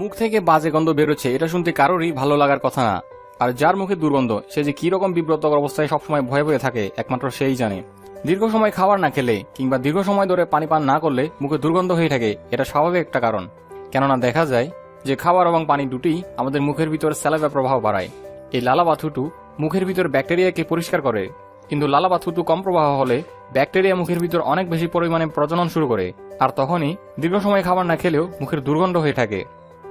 মুখ থেকে বাজে গন্ধ বেরোচ্ছে, এটা শুনতে কারোরই ভালো লাগার কথা না। আর যার মুখে দুর্গন্ধ, সে যে কি রকম বিব্রতকর অবস্থায় সবসময় ভয়ে ভয়ে থাকে, একমাত্র সেই জানে। দীর্ঘ সময় খাবার না খেলে কিংবা দীর্ঘ সময় ধরে পানি পান না করলে মুখে দুর্গন্ধ হয়ে থাকে, এটা স্বাভাবিক একটা কারণ। কেননা দেখা যায় যে খাবার এবং পানি দুটি আমাদের মুখের ভিতর স্যালাভা প্রভাব বাড়ায়। এই লালা বাথুটু মুখের ভিতর ব্যাকটেরিয়াকে পরিষ্কার করে। কিন্তু লালা বাথুটু কম প্রবাহ হলে ব্যাকটেরিয়া মুখের ভিতর অনেক বেশি পরিমাণে প্রজনন শুরু করে। আর তখনই দীর্ঘ সময় খাবার না খেলেও মুখের দুর্গন্ধ হয়ে থাকে।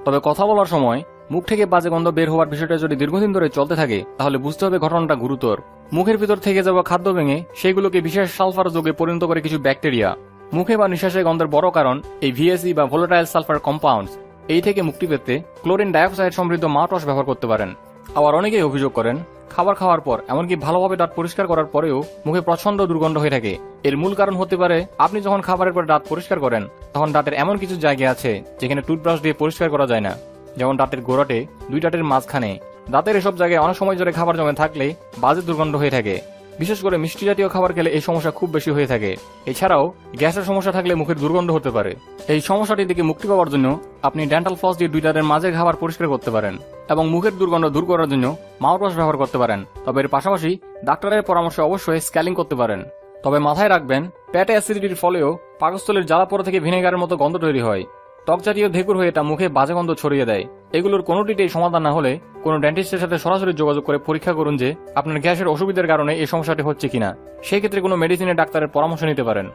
তবে কথা বলার সময় মুখ থেকে বাজে গন্ধ বের হওয়ার বিষয়টা যদি দীর্ঘদিন ধরে চলতে থাকে, তাহলে বুঝতে হবে ঘটনাটা গুরুতর। মুখের ভিতর থেকে যাওয়া খাদ্য ভেঙে সেগুলোকে বিশেষ সালফার যোগে পরিণত করে কিছু ব্যাকটেরিয়া। মুখে বা নিঃশ্বাসে গন্ধের বড় কারণ এই ভিএসি বা ভোলাটাইল সালফার কম্পাউন্ডস এই থেকে মুক্তি পেতে ক্লোরিন ডাইঅক্সাইড সমৃদ্ধ মাউথওয়াশ ব্যবহার করতে পারেন। আবার অনেকেই অভিযোগ করেন, খাবার খাওয়ার পর, এমনকি ভালোভাবে দাঁত পরিষ্কার করার পরেও মুখে প্রচণ্ড দুর্গন্ধ হয়ে থাকে। এর মূল কারণ হতে পারে, আপনি যখন খাবারের পর দাঁত পরিষ্কার করেন তখন দাঁতের এমন কিছু জায়গা আছে যেখানে টুথব্রাশ দিয়ে পরিষ্কার করা যায় না। যেমন দাঁতের গোড়াটে, দুই দাঁতের মাঝখানে। দাঁতের এসব জায়গায় অনেক সময় ধরে খাবার জমে থাকলে বাজে দুর্গন্ধ হয়ে থাকে। বিশেষ করে মিষ্টি জাতীয় খাবার খেলে এই সমস্যা খুব বেশি হয়ে থাকে। এছাড়াও গ্যাসের সমস্যা থাকলে মুখের দুর্গন্ধ হতে পারে। এই সমস্যাটি থেকে মুক্তি পাওয়ার জন্য আপনি ডেন্টাল ফ্লস দিয়ে দুই দাঁতের মাঝে খাবার পরিষ্কার করতে পারেন এবং মুখের দুর্গন্ধ দূর করার জন্য মাউথওয়াশ ব্যবহার করতে পারেন। তবে এর পাশাপাশি ডাক্তারের পরামর্শে অবশ্যই স্ক্যালিং করতে পারেন। তবে মাথায় রাখবেন, প্যাটে অ্যাসিডিটির ফলেও পাকস্থলের জ্বালাপোড়া থেকে ভিনেগারের মতো গন্ধ তৈরি হয়। টক জাতীয় ধেকুর হয়ে এটা মুখে বাজে গন্ধ ছড়িয়ে দেয়। এগুলোর কোনোটিতেই সমাধান না হলে কোনো ডেন্টিস্টের সাথে সরাসরি যোগাযোগ করে পরীক্ষা করুন যে আপনার গ্যাসের অসুবিধার কারণে এই সমস্যাটি হচ্ছে কিনা। সেই ক্ষেত্রে কোনো মেডিসিনের ডাক্তারের পরামর্শ নিতে পারেন।